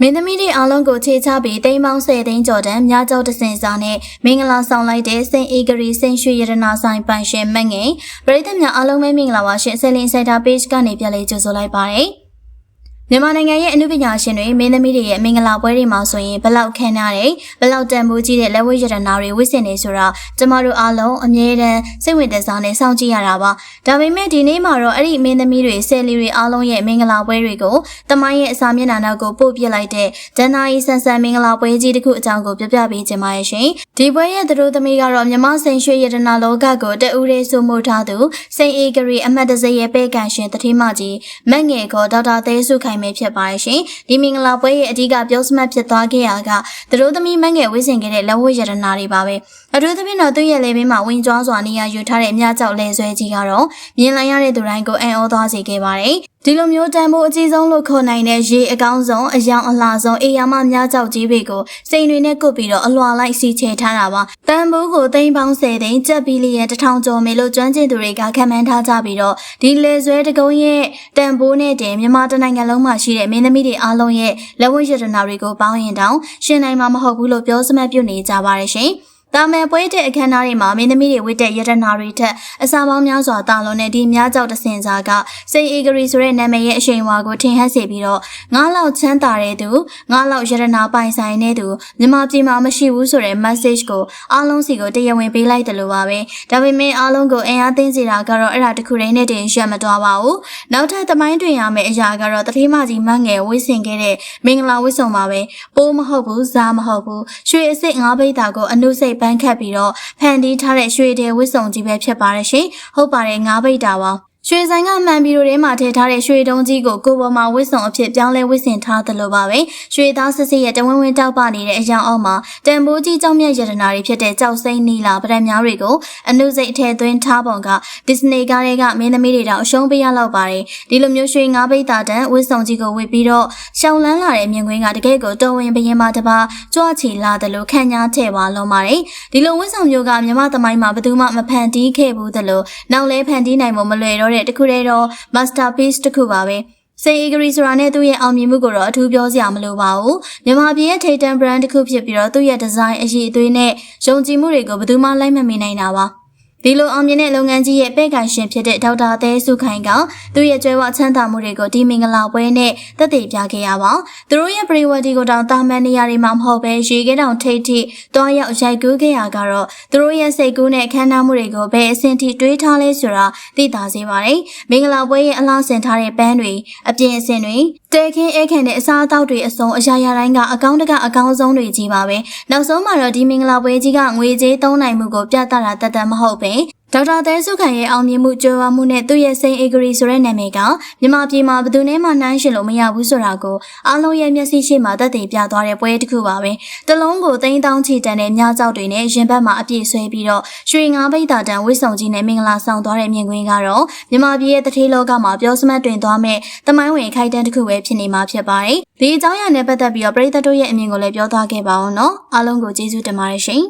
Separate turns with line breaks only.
မင်းသမီးတွေအားလုံးကိုခြေချပြီးတိမ်ပေါင်း10သိန်းကျော်တန်းမြကြောက်တစင်စာနဲ့မင်္ဂလာဆောင်လိုက်တဲ့စိန်အေဂရီစိန်ရွှေရတနာဆိုင်ပိုင်ရှင်မက်ငယ်ပရိသတ်များအားလုံးပဲမင်္ဂလာပါရှင်ဆယ်လင်းစိုက်တာ page ကနေပြန်လေးကြိုဆိုလိုက်ပါတယ် မြန်မာနိုင်ငံရဲ့အမှုပညာရှင်တွေမင်းသမီးတွေရဲ့မင်္ဂလာပွဲတွေမှာဆိုရင်ဘလောက်ခံရတယ်ဘလောက်တန်ဖိုးကြီးတဲ့လက်ဝဲရတနာတွေဝစ်စင်နေဆိုတာကျမတို့အားလုံးအမြဲတမ်းစိတ်ဝင်တစားနဲ့စောင့်ကြည့်ရတာပါဒါပေမဲ့ဒီနေ့မှာတော့အဲ့ဒီမင်းသမီးတွေဆယ်လီတွေအားလုံးရဲ့မင်္ဂလာပွဲတွေကိုတမိုင်းရဲ့အစာမျက်နှာနောက်ကိုပို့ပြလိုက်တဲ့ဂျန်နာရီဆန်ဆန်မင်္ဂလာပွဲကြီးတစ်ခုအကြောင်းကိုပြောပြပေးခြင်းပါရဲ့ရှင်ဒီပွဲရဲ့သူတို့သမီးကတော့မြမစိန်ရွှေရတနာလောကကိုတအူးရေးစုမှုထားသူစိန်အေဂရီအမတ်တစရဲ့ပဲကန်ရှင်တတိမကြီးမက်ငယ်ခေါ်ဒေါက်တာသဲစုခိုင်မဲဖြစ်ပါရဲ့ရှင်ဒီမင်္ဂလာပွဲရဲ့အဓိကပြောစမှတ်ဖြစ်သွားခဲ့ရကသူတို့သမီးမက်ငယ်ဝိစင်ခဲ့တဲ့လက်ဝတ်ရတနာတွေပါပဲအထူးသဖြင့်တော့သူ့ရဲ့လေဘင်းမှာဝင်ကြွားစွာနေရာယူထားတဲ့မြကြောက်လဲဆွဲကြီးကတော့မြင်လိုက်ရတဲ့သူတိုင်းကိုအံ့ဩသွားစေခဲ့ပါတယ် ဒီလိုမျိုးတန်ဖိုးအကြီးဆုံးလို့ခေါ်နိုင်တဲ့ရေအကောင်းဆုံးအယောင်အလှဆုံးအေယာမမြကြောက်ကြီးတွေကိုစိန်တွေနဲ့ကုတ်ပြီးတော့အလွာလိုက်စီချေထားတာပါတန်ဖိုးကိုသိန်းပေါင်း10သိန်းကျပ်ဘီလီယံတစ်ထောင်ကျော်မယ်လို့ကျွမ်းကျင်သူတွေကခန့်မှန်းထားကြပြီးတော့ဒီလေဆွဲတကုံးရဲ့တန်ဖိုးနဲ့တင်မြန်မာတိုင်းနိုင်ငံလုံးမှာရှိတဲ့မင်းသမီးတွေအားလုံးရဲ့လက်ဝတ်ရတနာတွေကိုပေါင်းရင်တောင်ရှင်နိုင်မှာမဟုတ်ဘူးလို့ပြောစမှတ်ပြုနေကြပါတယ်ရှင် တာမန်ပွဲတဲ့အခမ်းအနားတွေမှာမင်းသမီးတွေဝတ်တဲ့ရတနာတွေထက်အစာပေါင်းများစွာတာလွန်တဲ့ဒီများကြောက်တစင်စာကစိန်အေဂရီဆိုတဲ့နာမည်ရဲ့အရှိန်အဝါကိုထင်ဟပ်စေပြီးတော့ငါးလောက်ချမ်းသာတဲ့သူငါးလောက်ရတနာပိုင်ဆိုင်တဲ့သူမြန်မာပြည်မှာမရှိဘူးဆိုတဲ့ message ကိုအားလုံးစီကိုတရားဝင်ပေးလိုက်တယ်လို့ပါပဲဒါပေမဲ့အားလုံးကိုအင်အားသိစေတာကတော့အဲ့ဒါတခုတည်းနဲ့တင်ရက်မသွားပါဘူးနောက်ထပ်သမိုင်းတွင်ရမယ့်အရာကတော့တတိမကြီးမငယ်ဝိဆင်ခဲ့တဲ့မင်္ဂလာဝိဆုံပါပဲပိုးမဟုတ်ဘူးဇာမဟုတ်ဘူးရွှေအစ်စ်ငါးပိတ်တာကိုအနုစိတ်ပန်းခတ်ပြီးတော့ဖန်တီးထားတဲ့ရွှေတဲ့ဝစ်စုံကြီးပဲဖြစ်ပါတယ်ရှင်ဟုတ်ပါတယ်ငါးပိတ်တာပါ ရွှေဆိုင်ကမှန်ပြီးတော့ထဲမှာထည့်ထားတဲ့ရွှေတုံးကြီးကိုကိုပေါ်မှာဝစ်စုံအဖြစ်ပြောင်းလဲဝစ်ဆင်ထားသလိုပါပဲရွှေသားစစ်စစ်ရဲ့တဝင်းဝင်းတောက်ပနေတဲ့အယောင်အောက်မှာတန်ဖိုးကြီးကြောင့်မြတ်ရတနာတွေဖြစ်တဲ့ကြောက်စိမ့်နီလာပရံများတွေကိုအနုစိတ်အထည့်သွင်းထားပုံကဒစ္စနီကားတွေကမင်းသမီးတွေတောင်အရှုံးပေးရလောက်ပါတယ်ဒီလိုမျိုးရွှေငါးပိတ်တာတန်ဝစ်စုံကြီးကိုဝစ်ပြီးတော့ရှောင်းလန်းလာတဲ့မြင်ကွင်းကတကယ်ကိုတော်ဝင်ဘရင်မတစ်ပါးကြွချီလာတယ်လို့ခံညာထည့်ပါလုံးပါတယ်ဒီလိုဝစ်စုံမျိုးကမြမသမိုင်းမှာဘယ်သူမှမဖန်တီးခဲ့ဘူးသလိုနောက်လဲဖန်တီးနိုင်ဖို့မလွယ်တော့တဲ့တခုတည်းတော့ masterpiece တစ်ခုပါပဲစေအီဂရီဆိုတာနဲ့သူ့ရဲ့အောင်မြင်မှုကိုတော့အထူးပြောစရာမလိုပါဘူးမြန်မာပြည်ရဲ့ထိပ်တန်း brand တစ်ခုဖြစ်ပြီးတော့သူ့ရဲ့ဒီဇိုင်းအရည်အသွေးနဲ့ယုံကြည်မှုတွေကိုဘယ်သူမှလိုက်မမီနိုင်တာပါ ဒီလိုအောင်မြင်တဲ့လုပ်ငန်းကြီးရဲ့ပဲ့ကန်ရှင်ဖြစ်တဲ့ဒေါက်တာသဲစုခိုင်ကသူ့ရဲ့ကျွဲဝချမ်းသာမှုတွေကိုဒီမင်္ဂလာပွဲနဲ့သက်သေပြခဲ့ရပါသူတို့ရဲ့ပရိဝတ်ဒီကိုတောင်တာမန်နေရာတွေမှာမဟုတ်ပဲရေခဲတောင်ထိတ်ထိတွားရောက်ရိုက်ကူးခဲ့ရကတော့သူတို့ရဲ့စိတ်ကူးနဲ့ခမ်းနားမှုတွေကိုဘယ်အဆင့်ထိတွေးထားလဲဆိုတာသိသာစေပါတယ်မင်္ဂလာပွဲရဲ့အလားဆင်ထားတဲ့ပန်းတွေအပြင်အဆင့်တွေတဲခင်းအဲခန့်တဲ့အစားအသောက်တွေအစုံအရာရာတိုင်းကအကောင့်တကအကောင်းဆုံးတွေကြီးပါပဲနောက်ဆုံးမှာတော့ဒီမင်္ဂလာပွဲကြီးကငွေကြေးသုံးနိုင်မှုကိုပြသတာတတ်တတ်မဟုတ်ပဲ ဒေါက်တာသဲစုခိုင်ရဲ့အောင်မြင်မှုကြွယ်ဝမှုနဲ့သူ့ရဲ့စိန်အေဂရီဆိုတဲ့နာမည်ကမြန်မာပြည်မှာဘယ်သူနဲ့မှနှိုင်းယှဉ်လို့မရဘူးဆိုတာကိုအားလုံးရဲ့မျက်စိရှိမှသက်သေပြသွားတဲ့ပွဲတစ်ခုပါပဲတလုံးကိုသိန်းတောင်းချီတန်တဲ့မြားကြောက်တွေနဲ့ရင်ဘတ်မှာအပြည့်ဆွဲပြီးတော့ရွှေငါးပိတ်တာတန်ဝစ်စုံကြီးနဲ့မင်္ဂလာဆောင်သွားတဲ့မြင်ကွင်းကတော့မြန်မာပြည်ရဲ့တထေးလောကမှာပြောစမတ်တွင်သွားမဲ့တမိုင်းဝင်ခိုက်တန်းတစ်ခုပဲဖြစ်နေမှာဖြစ်ပါတယ်ဒီအကြောင်းအရာနဲ့ပတ်သက်ပြီးတော့ပရိသတ်တို့ရဲ့အမြင်ကိုလည်းပြောသွားခဲ့ပါအောင်နော်အားလုံးကိုကျေးဇူးတင်ပါတယ်ရှင်